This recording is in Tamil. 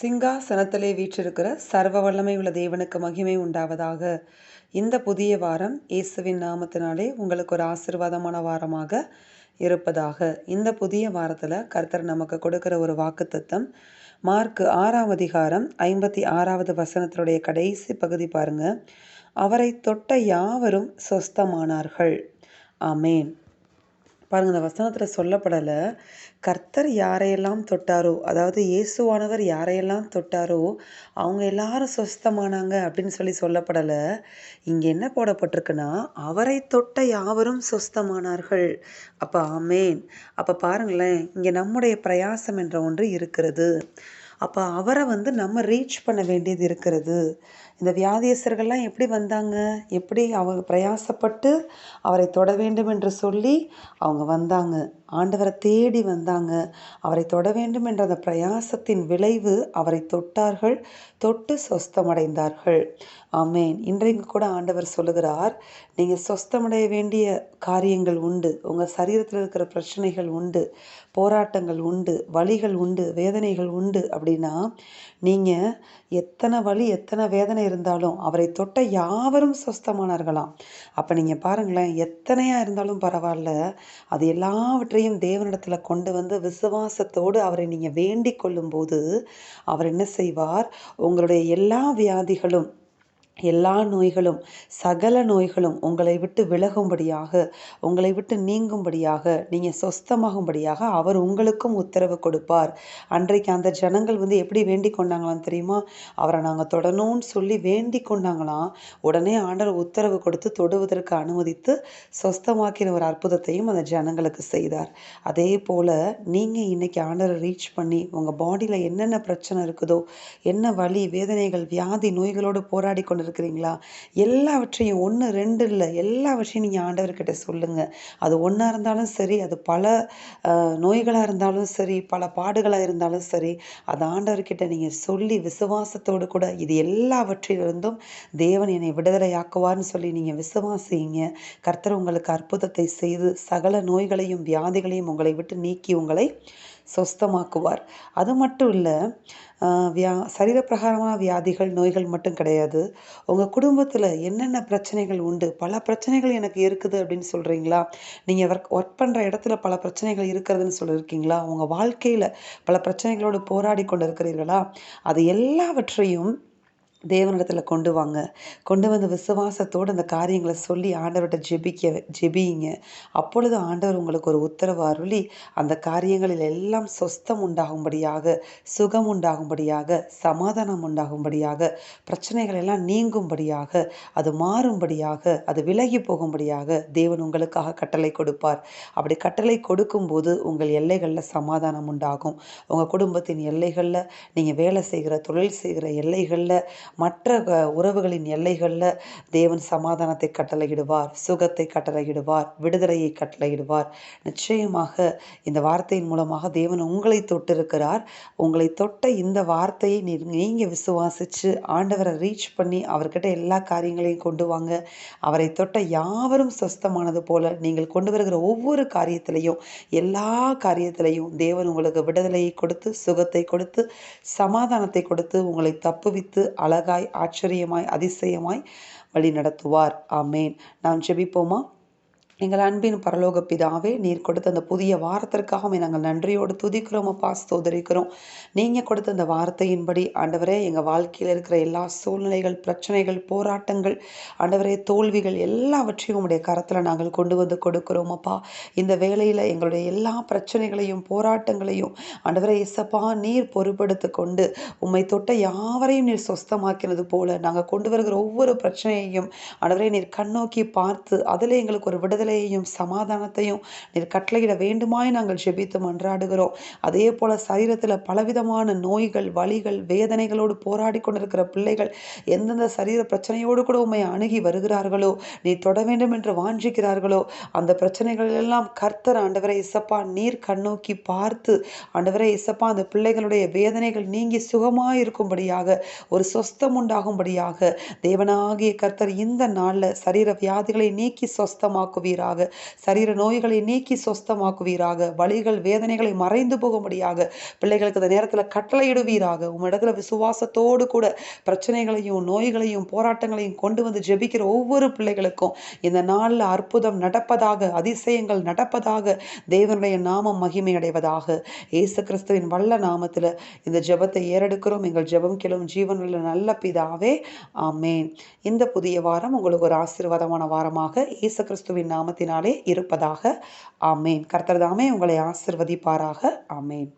சிங்காசனத்திலே வீற்றிருக்கிற சர்வ வல்லமை உள்ள தேவனுக்கு மகிமை உண்டாவதாக. இந்த புதிய வாரம் இயேசுவின் நாமத்தினாலே உங்களுக்கு ஒரு ஆசிர்வாதமான வாரமாக இருப்பதாக. இந்த புதிய வாரத்தில் கர்த்தர் நமக்கு கொடுக்கிற ஒரு வாக்குத்தத்தம் மார்க் ஆறாம் அதிகாரம் ஐம்பத்தி ஆறாவது வசனத்தினுடைய கடைசி பகுதி பாருங்க. அவரை தொட்ட யாவரும் சொஸ்தமானார்கள். ஆமேன். பாருங்கள் இந்த வசனத்தில் சொல்லப்படலை. கர்த்தர் யாரையெல்லாம் தொட்டாரோ அதாவது இயேசுவானவர் யாரையெல்லாம் தொட்டாரோ அவங்க எல்லாரும் சொஸ்தமானாங்க அப்படின்னு சொல்லி சொல்லப்படலை. இங்கே என்ன போடப்பட்டிருக்குன்னா அவரை தொட்ட யாவரும் சொஸ்தமானார்கள். அப்போ ஆமேன். அப்போ பாருங்களேன் இங்கே நம்முடைய பிரயாசம் என்ற ஒன்று இருக்கிறது. அப்போ அவரை வந்து நம்ம ரீச் பண்ண வேண்டியது இருக்கிறது. இந்த வியாதியஸ்தர்கள்லாம் எப்படி வந்தாங்க? எப்படி அவங்க பிரயாசப்பட்டு அவரை தொட வேண்டும் என்று சொல்லி அவங்க வந்தாங்க. ஆண்டவரை தேடி வந்தாங்க. அவரை தொட வேண்டும் என்ற அந்த பிரயாசத்தின் விளைவு அவரை தொட்டார்கள் தொட்டு சொஸ்தமடைந்தார்கள். ஆமேன். இன்றைக்கு கூட ஆண்டவர் சொல்லுகிறார் நீங்கள் சொஸ்தமடைய வேண்டிய காரியங்கள் உண்டு. உங்கள் சரீரத்தில் இருக்கிற பிரச்சனைகள் உண்டு. போராட்டங்கள் உண்டு. வழிகள் உண்டு. வேதனைகள் உண்டு. அப்படின்னா நீங்கள் எத்தனை வழி எத்தனை வேதனை இருந்தாலும் அவரை தொட்ட யாவரும் சொஸ்தமானார்களாம் அப்போ நீங்கள் பாருங்களேன் எத்தனையாக இருந்தாலும் பரவாயில்ல அது எல்லாவற்றையும் தேவனிடத்தில் கொண்டு வந்து விசுவாசத்தோடு அவரை நீங்கள் வேண்டிக் கொள்ளும்போது அவர் என்ன செய்வார்? உங்களுடைய எல்லா வியாதிகளும் எல்லா நோய்களும் சகல நோய்களும் உங்களை விட்டு விலகும்படியாக உங்களை விட்டு நீங்கும்படியாக நீங்கள் சொஸ்தமாகும்படியாக அவர் உங்களுக்கும் உத்தரவு கொடுப்பார். அன்றைக்கு அந்த ஜனங்கள் வந்து எப்படி வேண்டி கொண்டாங்களாம் தெரியுமா? அவரை நாங்கள் தொடணும்னு சொல்லி வேண்டி கொண்டாங்களாம் உடனே ஆண்டர் உத்தரவு கொடுத்து தொடுவதற்கு அனுமதித்து சொஸ்தமாக்கின ஒரு அற்புதத்தையும் அந்த ஜனங்களுக்கு செய்தார். அதே போல் நீங்கள் இன்றைக்கி ஆண்டரை ரீச் பண்ணி உங்கள் பாடியில் என்னென்ன பிரச்சனை இருக்குதோ என்ன வலி வேதனைகள் வியாதி நோய்களோடு போராடி கொண்டு இருக்கிறீங்களா எல்லாவற்றையும் ஒன்று ரெண்டு இல்லை எல்லாவற்றையும் நீங்கள் ஆண்டவர்கிட்ட சொல்லுங்கள் அது ஒன்றா இருந்தாலும் சரி அது பல நோய்களாக இருந்தாலும் சரி பல பாடுகளாக இருந்தாலும் சரி அது ஆண்டவர்கிட்ட நீங்கள் சொல்லி விசுவாசத்தோடு கூட இது எல்லாவற்றிலிருந்தும் தேவன் என்னை விடுதலையாக்குவார்னு சொல்லி நீங்கள் விசுவாசிங்க. கர்த்தர் உங்களுக்கு அற்புதத்தை செய்து சகல நோய்களையும் வியாதிகளையும் உங்களை விட்டு நீக்கி உங்களை சொஸ்தமாக்குவார். அது மட்டும் இல்லை வியா சரீரப்பிரகாரமான வியாதிகள் நோய்கள் மட்டும் கிடையாது. உங்கள் குடும்பத்தில் என்னென்ன பிரச்சனைகள் உண்டு? பல பிரச்சனைகள் எனக்கு இருக்குது அப்படின்னு சொல்கிறீங்களா நீங்கள் ஒர்க் ஒர்க் பண்ணுற இடத்துல பல பிரச்சனைகள் இருக்கிறதுன்னு சொல்லியிருக்கீங்களா உங்கள் வாழ்க்கையில் பல பிரச்சனைகளோடு போராடி கொண்டு இருக்கிறீர்களா அது எல்லாவற்றையும் தேவனிடத்தில் கொண்டு வாங்க. கொண்டு வந்து விசுவாசத்தோடு அந்த காரியங்களை சொல்லி ஆண்டவர்கிட்ட ஜெபிக்க ஜெபியுங்க. அப்பொழுது ஆண்டவர் உங்களுக்கு ஒரு உத்தரவு அருளி அந்த காரியங்களில் எல்லாம் சொஸ்தம் உண்டாகும்படியாக சுகம் உண்டாகும்படியாக சமாதானம் உண்டாகும்படியாக பிரச்சனைகள் எல்லாம் நீங்கும்படியாக அது மாறும்படியாக அது விலகி போகும்படியாக தேவன் உங்களுக்காக கட்டளை கொடுப்பார். அப்படி கட்டளை கொடுக்கும்போது உங்கள் எல்லைகளில் சமாதானம் உண்டாகும். உங்கள் குடும்பத்தின் எல்லைகளில் நீங்கள் வேலை செய்கிற தொழில் செய்கிற எல்லைகளில் மற்ற உறவுகளின் எல்லைகளில் தேவன் சமாதானத்தை கட்டளையிடுவார் சுகத்தை கட்டளையிடுவார் விடுதலையை கட்டளையிடுவார். நிச்சயமாக இந்த வார்த்தையின் மூலமாக தேவன் உங்களை தொட்டிருக்கிறார். உங்களை தொட்ட இந்த வார்த்தையை நீங்கள் விசுவாசித்து ஆண்டவரை ரீச் பண்ணி அவர்கிட்ட எல்லா காரியங்களையும் கொண்டு வாங்க. அவரை தொட்ட யாவரும் சொஸ்தமானது போல நீங்கள் கொண்டு வருகிற ஒவ்வொரு காரியத்திலையும் எல்லா காரியத்திலையும் தேவன் உங்களுக்கு விடுதலையை கொடுத்து சுகத்தை கொடுத்து சமாதானத்தை கொடுத்து உங்களை தப்புவித்து அழ அழகாய் ஆச்சரியமாய் அதிசயமாய் வழி நடத்துவார் ஆமேன். நாம் ஜெபிப்போமா? எங்கள் அன்பின் பரலோக பிதாவே நீர் கொடுத்த அந்த புதிய வாரத்திற்காகவும் நாங்கள் நன்றியோடு துதிக்கிறோம் அப்பா ஸ்தோதரிக்கிறோம். நீங்கள் கொடுத்த அந்த வார்த்தையின்படி ஆண்டவரே எங்கள் வாழ்க்கையில் இருக்கிற எல்லா சூழ்நிலைகள் பிரச்சனைகள் போராட்டங்கள் ஆண்டவரே தோல்விகள் எல்லாவற்றையும் உங்களுடைய கரத்தில் நாங்கள் கொண்டு வந்து கொடுக்கிறோம் அப்பா. இந்த வேலையில் எங்களுடைய எல்லா பிரச்சனைகளையும் போராட்டங்களையும் ஆண்டவரே இசப்பா நீர் பொறுப்படுத்து கொண்டு உம்மை தொட்ட யாவரையும் நீர் சொஸ்தமாக்கினது போல நாங்கள் கொண்டு வருகிற ஒவ்வொரு பிரச்சனையையும் ஆண்டவரே நீர் கண்ணோக்கி பார்த்து அதில் எங்களுக்கு ஒரு விடுதலை விடுதலையையும் சமாதானத்தையும் நீர் கட்டளையிட வேண்டுமாய் நாங்கள் ஜெபித்து மன்றாடுகிறோம் அதே போல சரீரத்தில் பலவிதமான நோய்கள் வலிகள் வேதனைகளோடு போராடி கொண்டிருக்கிற பிள்ளைகள் எந்தெந்த சரீர பிரச்சனையோடு கூட உண்மை அணுகி வருகிறார்களோ நீ தொட வேண்டும் என்று வாஞ்சிக்கிறார்களோ அந்த பிரச்சனைகள் எல்லாம் கர்த்தர் ஆண்டவரை இசப்பா நீர் கண்ணோக்கி பார்த்து ஆண்டவரை இசப்பா அந்த பிள்ளைகளுடைய வேதனைகள் நீங்கி சுகமாக இருக்கும்படியாக ஒரு சொஸ்தம் உண்டாகும்படியாக தேவனாகிய கர்த்தர் இந்த நாளில் சரீர வியாதிகளை நீக்கி சொஸ்தமாக்குவீர் சுகமாக்குவீராக சரீர நோய்களை நீக்கி சொஸ்தமாக்குவீராக. வழிகள் வேதனைகளை மறைந்து போகும்படியாக பிள்ளைகளுக்கு இந்த நேரத்தில் கட்டளையிடுவீராக. உம்மிடத்தில் விசுவாசத்தோடு கூட பிரச்சனைகளையும் நோய்களையும் போராட்டங்களையும் கொண்டு வந்து ஜெபிக்கிற ஒவ்வொரு பிள்ளைகளுக்கும் இந்த நாளில் அற்புதம் நடப்பதாக அதிசயங்கள் நடப்பதாக தேவனுடைய நாமம் மகிமை அடைவதாக இயேசு கிறிஸ்துவின் வல்ல நாமத்தில் இந்த ஜெபத்தை ஏறெடுக்கிறோம். எங்கள் ஜெபம் கிளும் ஜீவனுள்ள நல்ல பிதாவே ஆமேன். இந்த புதிய வாரம் உங்களுக்கு ஒரு ஆசீர்வாதமான வாரமாக இயேசு கிறிஸ்துவின் நாமத்தினாலே இருப்பதாக. ஆமேன். கர்த்தர்தாமே உங்களை ஆசிர்வதிப்பாராக. ஆமேன்.